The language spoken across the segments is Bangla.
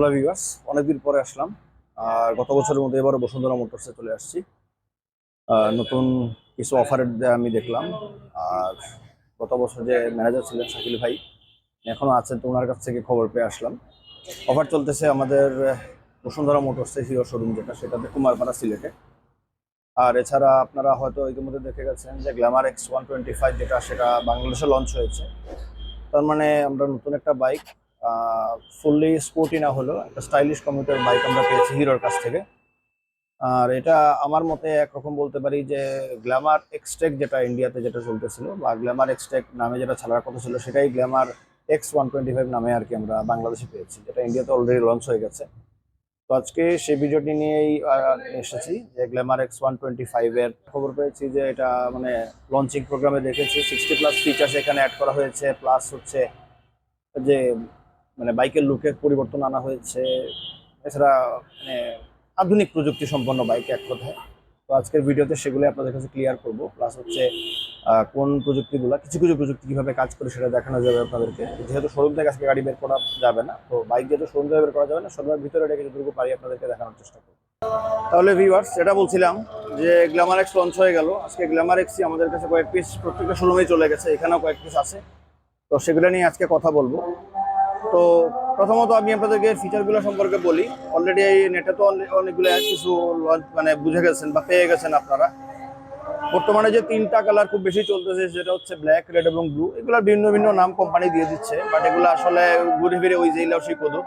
হ্যালো ভিউয়ার্স অনেকদিন পরে আসলাম। আর গত বছরের মধ্যে এবারও বসুন্ধরা মোটরসে চলে আসছি। নতুন কিছু অফারের আমি দেখলাম। আর গত বছর যে ম্যানেজার ছিলেন শাকিল ভাই এখনও আছেন তো ওনার কাছ থেকে খবর পেয়ে আসলাম। অফার চলতেছে আমাদের বসুন্ধরা মোটরসে হিরো শোরুম যেটা, সেটাতে কুমারপাড়া সিলেটে। আর এছাড়া আপনারা হয়তো ইতিমধ্যে দেখে গেছেন যে glamour X one twenty five যেটা, সেটা বাংলাদেশে লঞ্চ হয়েছে। তার মানে আমরা নতুন একটা বাইক ফুললি স্পোর্টি না হলেও একটা স্টাইলিশ কমিউটার বাইক আমরা পেয়েছি হিরোর কাছ থেকে। আর এটা আমার মতে একরকম বলতে পারি যে গ্ল্যামার এক্সটেক যেটা ইন্ডিয়াতে যেটা চলতেছিল বা গ্ল্যামার এক্সটেক নামে যেটা ছাড়ার কথা ছিল সেটাই glamour X one twenty five নামে আর কি আমরা বাংলাদেশে পেয়েছি, যেটা ইন্ডিয়াতে অলরেডি লঞ্চ হয়ে গেছে। তো আজকে সেই ভিডিওটি নিয়েই এসেছি যে গ্ল্যামার এক্স ওয়ান টোয়েন্টি ফাইভের খবর পেয়েছি যে এটা মানে লঞ্চিং প্রোগ্রামে দেখেছি সিক্সটি প্লাস ফিচার্স এখানে অ্যাড করা হয়েছে প্লাস হচ্ছে যে মানে বাইকের লুকের পরিবর্তন আনা হয়েছে। এছাড়া মানে আধুনিক প্রযুক্তি সম্পন্ন বাইক এক কথায়। তো আজকের ভিডিওতে সেগুলো আপনাদের কাছে ক্লিয়ার করব। প্লাস হচ্ছে কোন প্রযুক্তিগুলো, কিছু কিছু প্রযুক্তি কীভাবে কাজ করে সেটা দেখানো যাবে আপনাদেরকে। যেহেতু শোরুম থেকে আজকে গাড়ি বের করা যাবে না, তো বাইক যেহেতু শোরুম থেকে বের করা যাবে না শোরুমের ভিতরে রেখে যতটুকু পারি আপনাদেরকে দেখানোর চেষ্টা করব। তাহলে ভিউয়ার্স যেটা বলছিলাম যে গ্ল্যামার এক্স লঞ্চ হয়ে গেল। আজকে গ্ল্যামার এক্সই আমাদের কাছে কয়েক পিস প্রত্যেকটা শোরুমেই চলে গেছে, এখানেও কয়েক পিস আছে। তো সেগুলো নিয়ে আজকে কথা বলব। তো প্রথমত আমি আপনাদেরকে ফিচারগুলো সম্পর্কে বলি। অলরেডি এই নেটে তো অনে- অনেকগুলো কিছু মানে বুঝে গেছেন বা পেয়ে গেছেন আপনারা। বর্তমানে যে তিনটা কালার খুব বেশি চলতেছে সেটা হচ্ছে ব্ল্যাক রেড এবং ব্লু এগুলো ভিন্ন ভিন্ন নাম কোম্পানি দিয়ে দিচ্ছে বাট এগুলো আসলে ঘুরে ফিরে ওই যে সেই কদু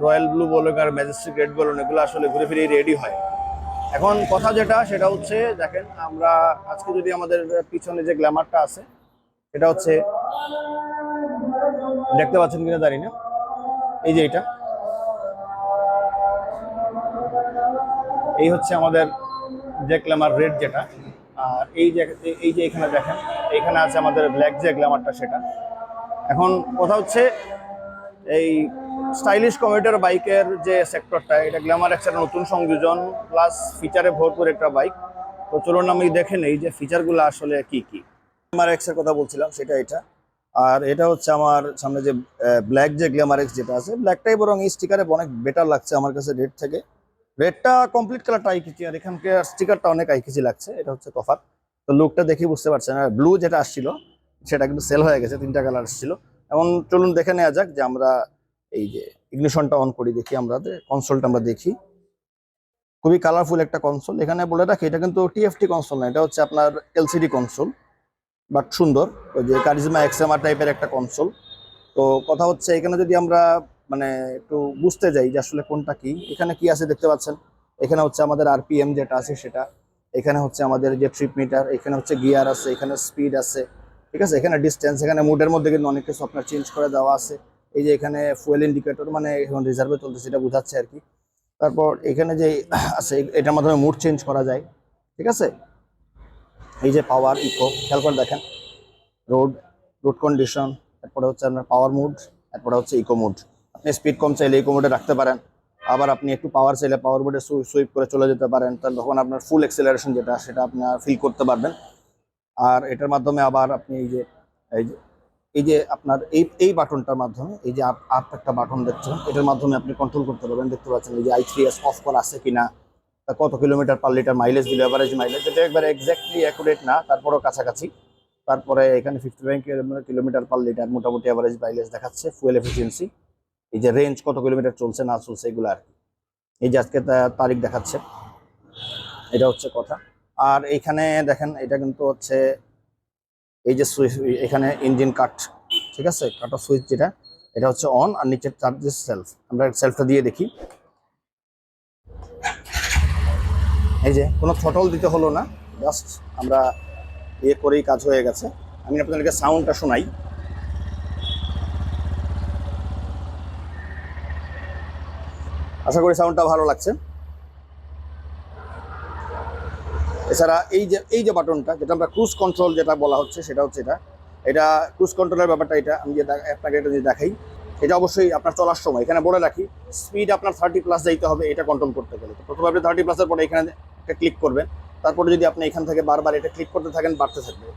রয়্যাল ব্লু বলুন আর ম্যাজেস্টিক রেড বলুন, এগুলো আসলে ঘুরে ফিরে রেডি হয়। এখন কথা যেটা, সেটা হচ্ছে, দেখেন, আমরা আজকে যদি আমাদের পিছনে যে গ্ল্যামারটা আছে, সেটা হচ্ছে দেখতে পাচ্ছেন কিনা জানি না। এই যে এটা। এই হচ্ছে আমাদের যে গ্ল্যামার রেড যেটা। আর এই যে এই যে এখানে দেখেন, এখানে আছে আমাদের ব্ল্যাক যে গ্ল্যামারটা সেটা। এখন কথা হচ্ছে, এই স্টাইলিশ কমিউটার বাইকের যে সেক্টরটা এটা গ্ল্যামার একটা নতুন সংযোজন প্লাস ফিচারে ভরপুর একটা বাইক তো চলুন আমি দেখে নেই যে ফিচারগুলো আসলে কি কি। গ্ল্যামার এক্সের কথা বলছিলাম, সেটা এটা। আর এটা হচ্ছে আমার সামনে যে ব্ল্যাক যে গ্ল্যামার এক্স যেটা আছে ব্ল্যাক ব্ল্যাকটাই বরং এই স্টিকারে অনেক বেটার লাগছে আমার কাছে রেড থেকে। রেডটা কমপ্লিট কালারটা আইকিচি আর এখানকার স্টিকারটা অনেক আইকিচি লাগছে, এটা হচ্ছে তফাৎ তো লুকটা দেখে বুঝতে পারছেন, আর ব্লু যেটা আসছিল, সেটা কিন্তু সেল হয়ে গেছে, তিনটা কালার আসছিল। এমন চলুন দেখে নেওয়া যাক যে আমরা এই যে ইগনিশনটা অন করি, দেখি আমরা কনসোলটা আমরা দেখি। খুবই কালারফুল একটা কনসোল এখানে বলে রাখি, এটা কিন্তু টিএফটি কনসোল না, এটা হচ্ছে আপনার এলসিডি কনসোল বাট সুন্দর। ওই যে কারিজমা এক্সএমআর টাইপের একটা কনসোল তো কথা হচ্ছে, এখানে যদি আমরা মানে একটু বুঝতে যাই যে আসলে কোনটা কি, এখানে কি আছে দেখতে পাচ্ছেন? এখানে হচ্ছে আমাদের আরপিএম যেটা আছে সেটা। এখানে হচ্ছে আমাদের যে ট্রিপ মিটার এখানে হচ্ছে গিয়ার আছে, এখানে স্পিড আছে, ঠিক আছে? এখানে ডিস্টেন্স এখানে মুডের মধ্যে কিন্তু অনেক কিছু আপনার চেঞ্জ করে দেওয়া আছে। এই যে এখানে ফুয়েল ইন্ডিকেটর মানে এখন রিজার্ভে চলতেছে, এটা বোঝাচ্ছে আর কি। তারপর এখানে যে আছে, এটার মাধ্যমে মুড চেঞ্জ করা যায়, ঠিক আছে? এই যে পাওয়ার ইকো খেয়াল করে দেখেন। রোড রোড কন্ডিশন তারপরে হচ্ছে আপনার পাওয়ার মুড তারপরে হচ্ছে ইকো মুড আপনি স্পিড কম চাইলে ইকো মুডে রাখতে পারেন। আবার আপনি একটু পাওয়ার চাইলে পাওয়ার মুডে সুইপ করে চলে যেতে পারেন। তাহলে তখন আপনার ফুল এক্সেলারেশন যেটা, সেটা আপনার ফিল করতে পারবেন। আর এটার মাধ্যমে আবার আপনি এই যে এই যে এই যে আপনার এই এই বাটনটার মাধ্যমে, এই যে আপ একটা বাটন দেখছেন, এটার মাধ্যমে আপনি কন্ট্রোল করতে পারবেন। দেখতে পাচ্ছেন এই যে আই থ্রি এস অফ করা আছে কিনা। কত কিলোমিটার পার লিটার মাইলেজ দিল? এভারেজ মাইলেজ এটা একবার এক্স্যাক্টলি অ্যাকুরেট না, তারপরেও কাছাকাছি। তারপরে এখানে fifty five kilometre per litre মোটামুটি অ্যাভারেজ মাইলেজ দেখাচ্ছে ফুয়েল এফিসিয়েন্সি এই যে রেঞ্জ কত কিলোমিটার চলছে না চলছে, এগুলো আর কি। এই যে আজকে তারিখ দেখাচ্ছে। এটা হচ্ছে কথা। আর এইখানে দেখেন, এটা কিন্তু হচ্ছে এই যে সুইচ এখানে ইঞ্জিন কাট ঠিক আছে? কাটার সুইচ যেটা, এটা হচ্ছে অন আর নিচের চার্জেস সেলফ আমরা সেলফটা দিয়ে দেখি। এই যে, কোনো থটল দিতে হলো না। জাস্ট আমরা ইয়ে করেই কাজ হয়ে গেছে। আমি আপনাদেরকে সাউন্ডটা শোনাই। আশা করি সাউন্ডটা ভালো লাগছে। এছাড়া এই যে এই যে বাটনটা, যেটা আমরা ক্রুজ কন্ট্রোল যেটা বলা হচ্ছে, সেটা হচ্ছে এটা। এটা ক্রুজ কন্ট্রোলের ব্যাপারটা এটা, আমি আপনাকে এটা যদি দেখাই। এটা অবশ্যই আপনার চলার সময়। এখানে বলে রাখি স্পিড আপনার থার্টি প্লাস যাইতে হবে, এটা কন্ট্রোল করতে গেলে। প্রথমে আপনি থার্টি প্লাসের পরে এখানে একটা ক্লিক করবেন। তারপরে যদি আপনি এখান থেকে বারবার এটা ক্লিক করতে থাকেন, বাড়তে থাকবে।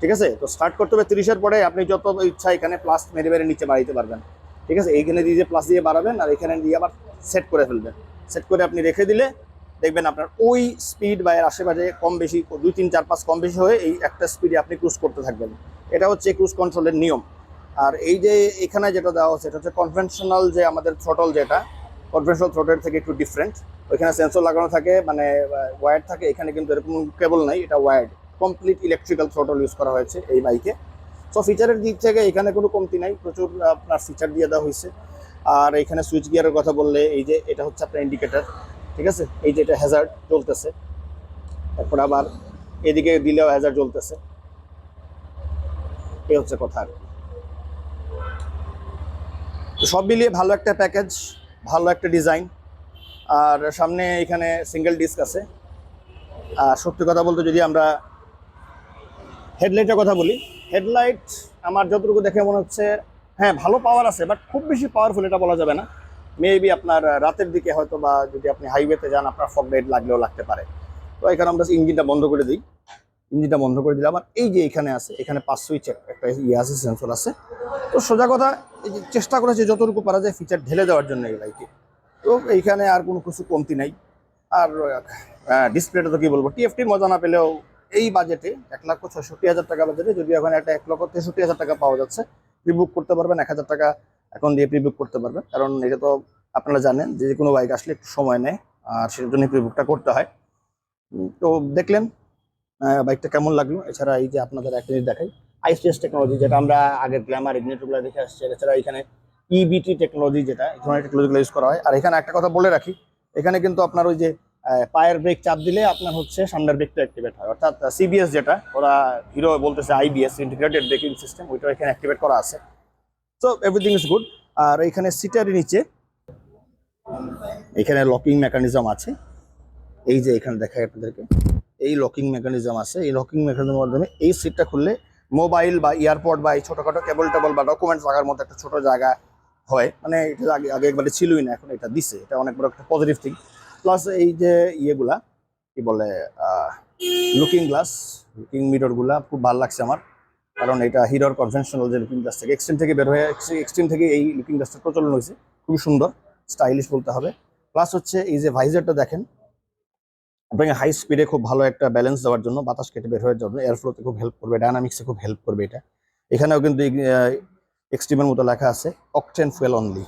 ঠিক আছে? তো স্টার্ট করতে হবে তিরিশের পরে আপনি যত ইচ্ছা এখানে প্লাস মেরে মেরে নিচে বাড়াইতে পারবেন। ঠিক আছে? এইখানে দিয়ে প্লাস দিয়ে বাড়াবেন আর এখানে দিয়ে আবার সেট করে ফেলবেন। সেট করে আপনি রেখে দিলে দেখবেন আপনার ওই স্পিড বা এর আশেপাশে কম বেশি, দুই, তিন, চার, পাঁচ কম বেশি হয়ে এই একটা স্পিডে আপনি ক্রুজ করতে থাকবেন। এটা হচ্ছে ক্রুজ কন্ট্রোলের নিয়ম। আর এই যে এখানে যেটা দেওয়া হচ্ছে, এটা হচ্ছে কনভেনশনাল যে আমাদের থ্রটল যেটা কনভেনশনাল থ্রটের থেকে একটু ডিফারেন্ট ওইখানে সেন্সর লাগানো থাকে মানে ওয়ার্ড থাকে, এখানে কিন্তু এরকম কেবল নাই, এটা ওয়ার্ড কমপ্লিট ইলেকট্রিক্যাল থ্রটল ইউজ করা হয়েছে এই বাইকে সো ফিচারের দিক থেকে এখানে কোনো কমতি নাই, প্রচুর আপনার ফিচার দিয়ে দেওয়া হয়েছে। আর এখানে সুইচ গিয়ারের কথা বললে, এই যে এটা হচ্ছে আপনার ইন্ডিকেটার ঠিক আছে? এই যে এটা হ্যাজার্ড জ্বলতেছে তারপর আবার এদিকে দিলেও হ্যাজার্ড জ্বলতেছে এই হচ্ছে কথা আর সব মিলিয়ে ভালো একটা প্যাকেজ ভালো একটা ডিজাইন আর সামনে এখানে সিঙ্গেল ডিস্ক আছে। আর সত্যি কথা বলতে যদি আমরা হেডলাইটের কথা বলি হেডলাইট আমার যতটুকু দেখে মনে হচ্ছে হ্যাঁ ভালো পাওয়ার আছে বাট খুব বেশি পাওয়ারফুল এটা বলা যাবে না। মেবি আপনার রাতের দিকে হয়তো বা যদি আপনি হাইওয়েতে যান, আপনার ফগ লাইট লাগলেও লাগতে পারে। তো এখানে আমরা ইঞ্জিনটা বন্ধ করে দিই। ইঞ্জিনটা বন্ধ করে দিলে আবার এই যে এখানে আছে, এখানে পাঁচ সুইচ একটা ইয়ে আছে সেন্সর আছে। তো সোজা কথা চেষ্টা করেছে যতটুকু পারা যায় ফিচার ঢেলে দেওয়ার জন্য এই বাইকে তো এইখানে আর কোনো কিছু কমতি নাই। আর ডিসপ্লেটা তো কি বলব টিএফটির মজা না পেলেও এই বাজেটে এক লক্ষ ছষট্টি হাজার টাকা বাজেটে যদি এখন একটা এক লক্ষ তেষট্টি হাজার টাকা পাওয়া যাচ্ছে প্রিবুক করতে পারবেন, এক হাজার টাকা এখন দিয়ে প্রিবুক করতে পারবেন। কারণ এটা তো আপনারা জানেন যে কোনো বাইক আসলে একটু সময় নেয়, আর সেটার জন্য প্রিবুকটা করতে হয়। তো দেখলেন বাইকটা কেমন লাগল? এছাড়া এই যে আপনাদের একটা জিনিস দেখাই আইসিএস টেকনোলজি যেটা আমরা আগের গ্ল্যামার ইগনিটরগুলো দেখে আসছি, এছাড়া এখানে ইবিটি টেকনোলজি যেটা, এই ধরনের টেকনোলজিগুলো ইউজ করা হয়। আর এখানে একটা কথা বলে রাখি, এখানে কিন্তু আপনার ওই যে পায়ের ব্রেক চাপ দিলে আপনার হচ্ছে সামনের ব্রেকটা অ্যাক্টিভেট হয়। অর্থাৎ সিবিএস যেটা, ওরা হিরো বলতেছে আইবিএস ইন্টিগ্রেটেড ব্রেকিং সিস্টেম ওইটা এখানে অ্যাক্টিভেট করা আছে। সো এভরিথিং ইজ গুড আর এখানে সিটারের নিচে, এখানে লকিং মেকানিজম আছে। এই যে এখানে দেখায় আপনাদেরকে, এই লকিং মেকানিজম আছে। এই লকিং মেকানিজমের মাধ্যমে এই সিটটা খুললে মোবাইল বা এয়ারপড বা এই ছোটোখাটো কেবল টেবল বা ডকুমেন্টস রাখার মতো একটা ছোট জায়গা হয়। মানে এটা আগে আগে একবারে ছিলই না, এখন এটা দিছে। এটা অনেক বড় একটা পজিটিভ থিং প্লাস এই যে ইয়েগুলা, কি বলে লুকিং গ্লাস লুকিং মিররগুলা খুব ভালো লাগছে আমার। কারণ এটা হিরোর কনভেনশনাল যে লুকিং গ্লাস থেকে এক্সট্রিম থেকে বের হয়ে এক্সট্রিম থেকে এই লুকিং গ্লাসটা প্রচলন হয়েছে। খুবই সুন্দর স্টাইলিশ বলতে হবে। প্লাস হচ্ছে এই যে ভাইজারটা দেখেন, আপনাকে হাই স্পিডে খুব ভালো একটা ব্যালেন্স দেওয়ার জন্য, বাতাস কেটে বের হওয়ার জন্য এয়ার ফ্লোতে খুব হেল্প করবে ডায়নামিক্সে খুব হেল্প করবে এটা। এখানেও কিন্তু এক্সট্রিমের মতো লেখা আছে অকটেন ফুয়েল অনলি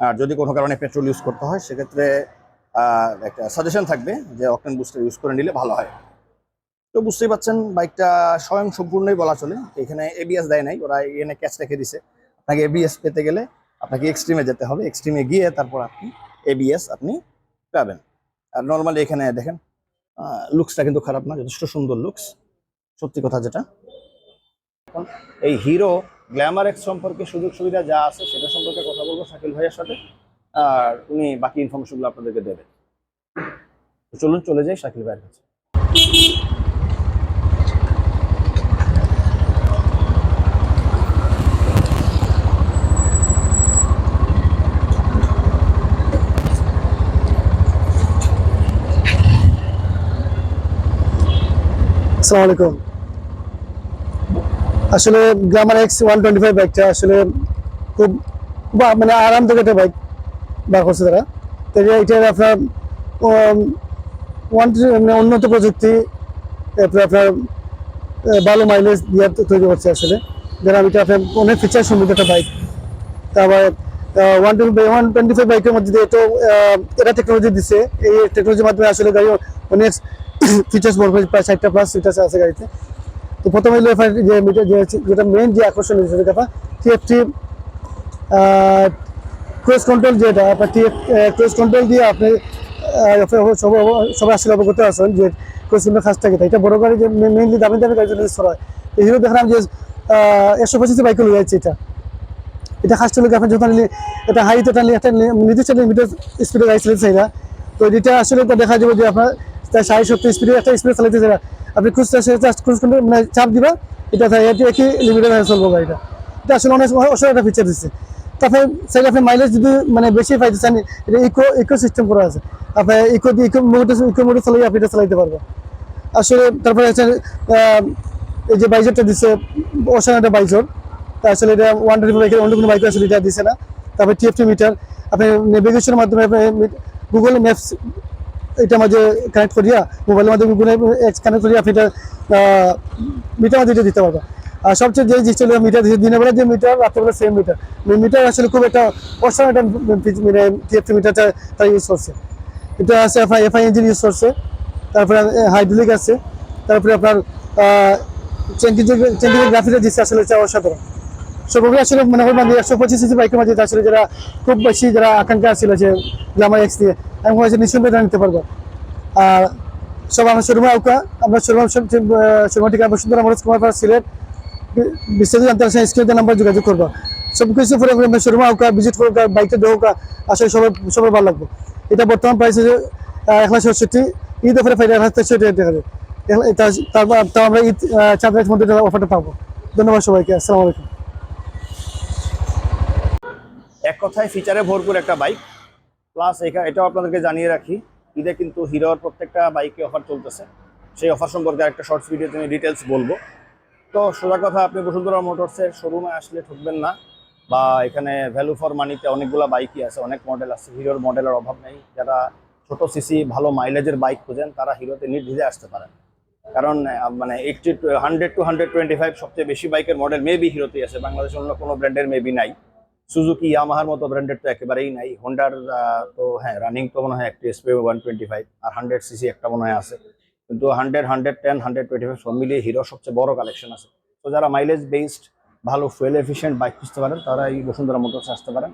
আর যদি কোনো কারণে পেট্রোল ইউজ করতে হয়, সেক্ষেত্রে একটা সাজেশন থাকবে যে অকটেন বুস্টার ইউজ করে নিলে ভালো হয়। তো বুঝতেই পাচ্ছেন বাইকটা স্বয়ং সম্পূর্ণই বলা চলে। এখানে এবিএস দেয় নাই, ওরা এনে ক্যাচ রেখে দিছে। আপনাকে এবিএস পেতে গেলে আপনাকে এক্সট্রিমে যেতে হবে। এক্সট্রিমে গিয়ে তারপর আপনি এবিএস আপনি পাবেন। আর নর্মালি এখানে দেখেন লুকসটা কিন্তু খারাপ না, যথেষ্ট সুন্দর লুকস সত্যি কথা যেটা। এই হিরো গ্ল্যামার এক্স সম্পর্কে সুযোগ সুবিধা যা আছে সেটা সম্পর্কে কথা বলব শাকিল ভাইয়ের সাথে। আর উনি বাকি ইনফরমেশনগুলো আপনাদেরকে দেবেন। চলুন, চলে যাই শাকিল ভাইয়ের কাছে। আসসালামু আলাইকুম। আসলে glamour X one twenty five বাইকটা আসলে খুব বা- মানে আরামদায়ক একটা বাইক বার করছে তারা। তো এটা- এটার আপনার ওয়ান মানে উন্নত প্রযুক্তি তারপরে আপনার ভালো মাইলেজ দিয়ে তৈরি করছে আসলে। যারা এটা আপনার অনেক ফিচার সমৃদ্ধ একটা বাইক তারপরে one twenty one twenty five বাইকের মধ্যে দিয়ে তো আহ, এটা টেকনোলজি দিছে। এই টেকনোলজির মাধ্যমে আসলে গাড়ি অনেক ফিচার্স বলব প্রায় ষাটটা প্লাস ফিচার্স আছে গাড়িতে। তো প্রথমে এফআই যে মিটার যে যেটা মেন যে আকর্ষণ হিসেবে কথা টিএফটি ক্রুজ কন্ট্রোল যেটা আপনার টিএফ ক্রুজ কন্ট্রোল দিয়ে আপনি সবাই আসলে অবগত আছেন যে ক্রুজ কন্ট্রোল খাস থাকে এটা বড় গাড়ি যে মেইনলি দামি দামি গাড়ি ইউজ করা হয়। এই হিরো দেখলাম যে একশো পঁচিশ বাইকে লয়ে যাচ্ছে এটা। এটা খাস চলে আপনি যখন এটা হাইতে টানলে একটা নির্দিষ্ট লিমিটেড স্পিডে গাড়ি চাই না তো এটা আসলে দেখা যাবে যে আপনার তার ষাট সত্তর স্পিডে একটা স্পিডে চালাতে চাই আপনি ক্রুজ জাস্ট ক্রুজ কন্ট্রোল মানে চাপ দিবা এটা তাই এটি একই লিমিটে চলবো গাড়িটা। এটা আসলে অনেক অসুবিধা একটা ফিচার দিচ্ছে তারপরে সাইড আপনি মাইলেজ যদি মানে বেশি পাইতে চান এটা ইকো ইকো সিস্টেম করা আছে। আপনার ইকো দিয়ে ইকো মোটর ইকো মোটর চালিয়ে আপনি এটা চালাইতে পারবেন। আসলে তারপরে আহ, এই যে বাইজারটা দিচ্ছে অসান একটা বাইজর। তা আসলে এটা ওয়ান টোয়েন্টি বাইকের অন্য কোনো বাইক আসলে এটা দিছে না। তারপরে টিএফটি মিটার আপনি নেভিগেশনের মাধ্যমে গুগল ম্যাপস এটার মাঝে কানেক্ট করিয়া মোবাইলের মাধ্যমে গুগল কানেক্ট করিয়া আপনি এটা মিটার মাঝে এটা দিতে পারবেন আর সবচেয়ে যে জিনিস হলো মিটার দিনের বেলা যে মিটার রাত্রেবেলা সেম মিটার মিটার আসলে খুব একটা অসাধারণ একটা মানে টিএফটি মিটারটা তারা ইউজ করছে। এটা আছে এফআই এফআই ইঞ্জিন ইউজ করছে। তারপরে হাইড্রোলিক আছে। তারপরে আপনার চেঙ্কি চেঙ্কি গ্রাফিটা দিচ্ছে আসলে অসাধারণ। সবগুলো আসলে মনে করি মানে একশো পঁচিশ সিসি বাইকের মাঝে আসলে যারা খুব বেশি যারা আকাঙ্ক্ষা ছিল যে এক্স দিয়ে, আমি নিতে পারব। আর সব আমার শোরুমে আউকা, আমরা বসুন্ধরা মনোজ কুমার পাড়া সিলেট বিস্তারিত জানতে আসলে স্ক্রিনের নাম্বার যোগাযোগ করবা। সব কিছু পরে আমরা শোরুমে আউকা ভিজিট করুক বাইকটা দেওয়া আসলে সবার সবার ভালো লাগবে। এটা বর্তমান প্রাইস হচ্ছে এক লাখ ঈদ অফারে এক লাখ তেষট্টি টাকা তারপর আমরা ঈদ চাঁদ মধ্যে অফারটা পাবো। ধন্যবাদ সবাইকে, আসসালামু আলাইকুম। এক কথায় ফিচারে ভরপুর একটা বাইক প্লাস এটাও আপনাদেরকে জানিয়ে রাখি, ঈদে কিন্তু হিরোর প্রত্যেকটা বাইকে অফার চলতেছে। সেই অফার সম্পর্কে একটা শর্টস ভিডিওতে আমি ডিটেলস বলব। তো সোজা কথা, আপনি বসুন্ধরা মোটরসের শোরুমে আসলে ঠকবেন না, বা এখানে ভ্যালু ফর মানিতে অনেকগুলো বাইকই আছে, অনেক মডেল আছে। হিরোর মডেলের অভাব নেই। যারা ছোট সিসি ভালো মাইলেজের বাইক খোঁজেন, তারা হিরোতে নির্দ্বিধে আসতে পারেন। কারণ মানে eighty hundred to hundred twenty five সবচেয়ে বেশি বাইকের মডেল মেবি হিরোতেই আছে। বাংলাদেশের অন্য কোনো ব্র্যান্ডের মেবি নাই। সুজুকি ইয়ামাহার মতো ব্র্যান্ডের তো একেবারেই নাই। হোন্ডার তো হ্যাঁ রানিং তো মনে হয় একটি এসপি ওয়ান টোয়েন্টি ফাইভ আর হান্ড্রেড সিসি একটা মনে হয় আছে। কিন্তু hundred hundred ten hundred twenty five সব মিলিয়ে হিরো সবচেয়ে বড় কালেকশন আছে। তো যারা মাইলেজ বেসড ভালো ফুয়েল এফিসিয়েন্ট বাইক খুঁজতে পারেন, তারা এই বসুন্ধরা মোটরস আসতে পারেন।